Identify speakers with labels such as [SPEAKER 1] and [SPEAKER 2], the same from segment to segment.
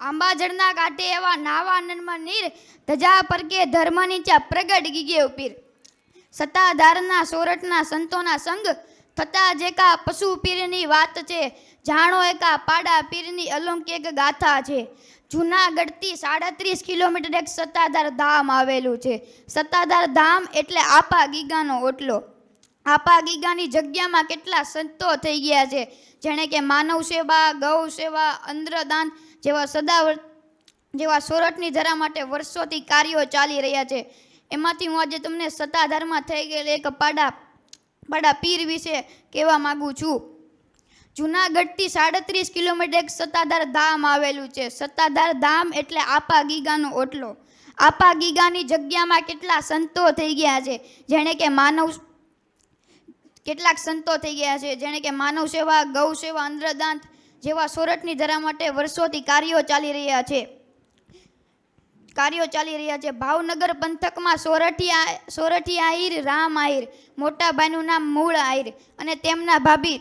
[SPEAKER 1] આંબાજળના કાંઠે એવા નાવા આનંદમાં નીર ધજા પરકે ધર્મ નીચા પ્રગટ ગીગે પીર સત્તાધારના, સોરઠના, સંતોના સંગ થતા જેકા પશુ પીરની વાત છે, જાણો એકા પાડા પીરની અલૌકિક ગાથા છે. જૂનાગઢથી સાડત્રીસ કિલોમીટર એક સત્તાધાર ધામ આવેલું છે. સત્તાધાર ધામ એટલે આપા ગીગાનો ઓટલો. આપા ગીગાની જગ્યામાં કેટલા સંતો થઈ ગયા છે? જેણે કે માનવ સેવા, ગૌ સેવા અંદ્રદાન જેવા સદાવર, જેવા સોરઠની ધરા માટે વર્ષોથી કાર્યો ચાલી રહ્યા છે. એમાંથી હું આજે તમને સત્તાધારમાં થઈ ગયેલ એક પાડા પાડા પીર વિશે કહેવા માગું છું. જુનાગઢથી સાડત્રીસ કિલોમીટર એક સત્તાધાર ધામ આવેલું છે. સત્તાધાર ધામ એટલે આપા ગીગાનો ઓટલો. આપા ગીગાની જગ્યામાં કેટલા સંતો થઈ ગયા છે? જેણે કે માનવ કેટલાક સંતો થઈ ગયા છે, જેણે કે માનવ સેવા, ગૌ સેવા અંદ્રદાંત જેવા સોરઠની ધરા માટે વર્ષોથી કાર્યો ચાલી રહ્યા છે. કાર્યો ચાલી રહ્યા છે. ભાવનગર પંથકમાં સોરઠી સોરઠી આહિર, રામ આહિર, મોટા ભાઈનું નામ મૂળ આહિર અને તેમના ભાભી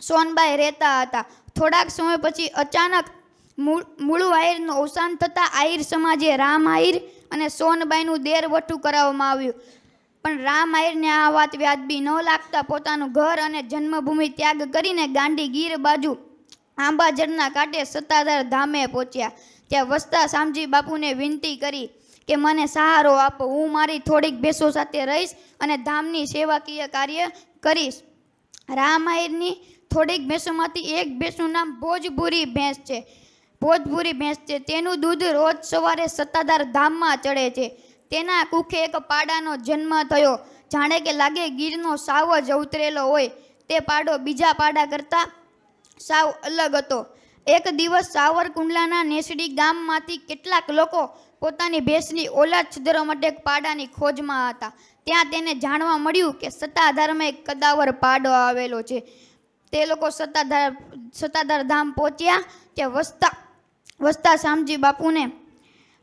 [SPEAKER 1] સોનબાઈ રહેતા હતા. થોડાક સમય પછી અચાનક મૂળ, મૂળુ આહિરનું અવસાન થતાં આહિર સમાજે રામ આહિર અને સોનબાઈનું દેરવઠું કરાવવામાં આવ્યું. પણ રામ આયરને આ વાત વ્યાજબી ન લાગતા પોતાનું ઘર અને જન્મભૂમિ ત્યાગ કરીને ગાંડી ગીર બાજુ આંબાજળના કાંઠે સત્તાધાર ધામે પહોંચ્યા. ત્યાં વસતા શામજી બાપુને વિનંતી કરી કે મને સહારો આપો, હું મારી થોડીક ભેંસો સાથે રહીશ અને ધામની સેવાકીય કાર્ય કરીશ. રામાયણની થોડીક ભેંસોમાંથી એક ભેંસનું નામ ભોજપુરી ભેંસ છે. ભોજપુરી ભેંસ છે. તેનું દૂધ રોજ સવારે સત્તાધાર ધામમાં ચડે છે. તેના કુખે એક પાડાનો જન્મ થયો. જાણે કે લાગે ગીરનો સાવ જ ઉતરેલો હોય. તે પાડો બીજા પાડા કરતાં સાવ અલગ હતો. એક દિવસ સાવરકુંડલાના નેસડી ગામમાંથી કેટલાક લોકો પોતાની ભેંસની ઓલાદ છિદ્રો માટે પાડાની ખોજમાં હતા. ત્યાં તેને જાણવા મળ્યું કે સત્તાધારમાં એક કદાવર પાડો આવેલો છે. તે લોકો સત્તાધાર સત્તાધાર ધામ પહોંચ્યા ત્યાં વસતા વસતા શામજી બાપુને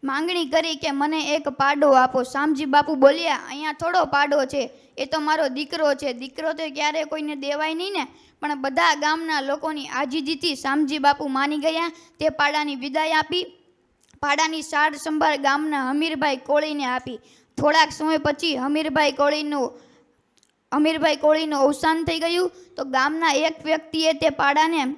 [SPEAKER 1] માંગણી કરી કે મને એક પાડો આપો. શામજી બાપુ બોલ્યા, અહીંયા થોડો પાડો છે. એ તો મારો દીકરો છે. દીકરો તો ક્યારે કોઈને દેવાય નહીં ને? પણ બધા ગામના લોકોની આજીજીથી શામજી બાપુ માની ગયા. તે પાડાની વિદાય આપી. પાડાની સાર સંભાળ ગામના હમીરભાઈ કોળીને આપી. થોડાક સમય પછી હમીરભાઈ કોળીનું હમીરભાઈ કોળીનું અવસાન થઈ ગયું. તો ગામના એક વ્યક્તિએ તે પાડાને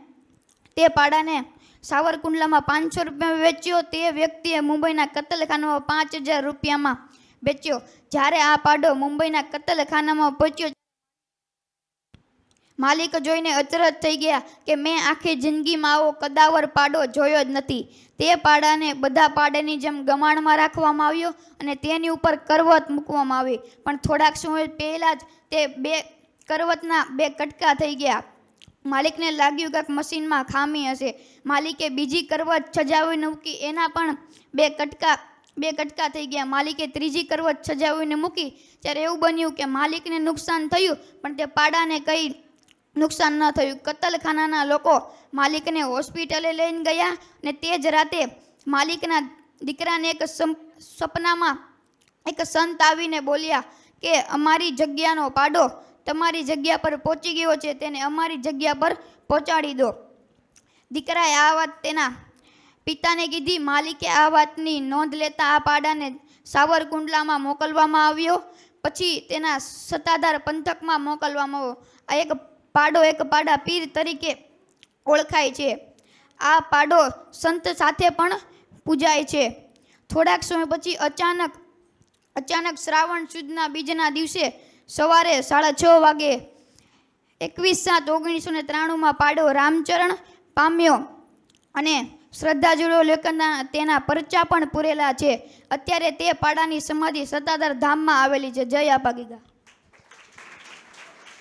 [SPEAKER 1] તે પાડાને સાવરકુંડલામાં પાંચસો રૂપિયામાં વેચ્યો તે વ્યક્તિએ મુંબઈના કતલખાનામાં પાંચ હજાર રૂપિયામાં વેચ્યો. જ્યારે આ પાડો મુંબઈના કતલખાનામાં પહોંચ્યો માલિક જોઈને અચરજ થઈ ગયા કે મેં આખી જિંદગીમાં આવો કદાવર પાડો જોયો જ નથી. તે પાડાને બધા પાડાની જેમ ગમાણમાં રાખવામાં આવ્યો અને તેની ઉપર કરવત મૂકવામાં આવી. પણ થોડાક સમય પહેલાં જ તે બે કરવતના બે કટકા થઈ ગયા. માલિકને લાગ્યું કે મશીનમાં ખામી હશે. માલિકે બીજી કરવત સજાવીને મૂકી, એના પણ બે કટકા બે કટકા થઈ ગયા. માલિકે ત્રીજી કરવત સજાવીને મૂકી. ત્યારે એવું બન્યું કે માલિકને નુકસાન થયું, પણ તે પાડાને કંઈ નુકસાન ન થયું. કતલખાનાના લોકો માલિકને હોસ્પિટલે લઈને ગયા અને તે જ રાતે માલિકના દીકરાને એક સપનામાં એક સંત આવીને બોલ્યા કે, અમારી જગ્યાનો પાડો. તમારી જગ્યા પર પહોંચી ગયો છે તેને અમારી જગ્યા પર પહોંચાડી દો. દીકરાએ આ વાત તેના પિતાને કીધી. માલિકે આ વાતની નોંધ લેતા આ પાડાને સાવરકુંડલામાં મોકલવામાં આવ્યો. પછી તેના સત્તાધાર પંથકમાં મોકલવામાં આવ્યો. આ એક પાડો એક પાડા પીર તરીકે ઓળખાય છે. આ પાડો સંત સાથે પણ પૂજાય છે. થોડાક સમય પછી અચાનક અચાનક શ્રાવણ સુદના બીજના દિવસે સવારે સાડા છ વાગે એકવીસ સાત ઓગણીસો ને ત્રાણુંમાં પાડો રામચરણ પામ્યો અને શ્રદ્ધાજુળો લેખનના તેના પરચા પણ પૂરેલા છે. અત્યારે તે પાડાની સમાધિ સત્તાધાર ધામમાં આવેલી છે. જય આપા ગીગા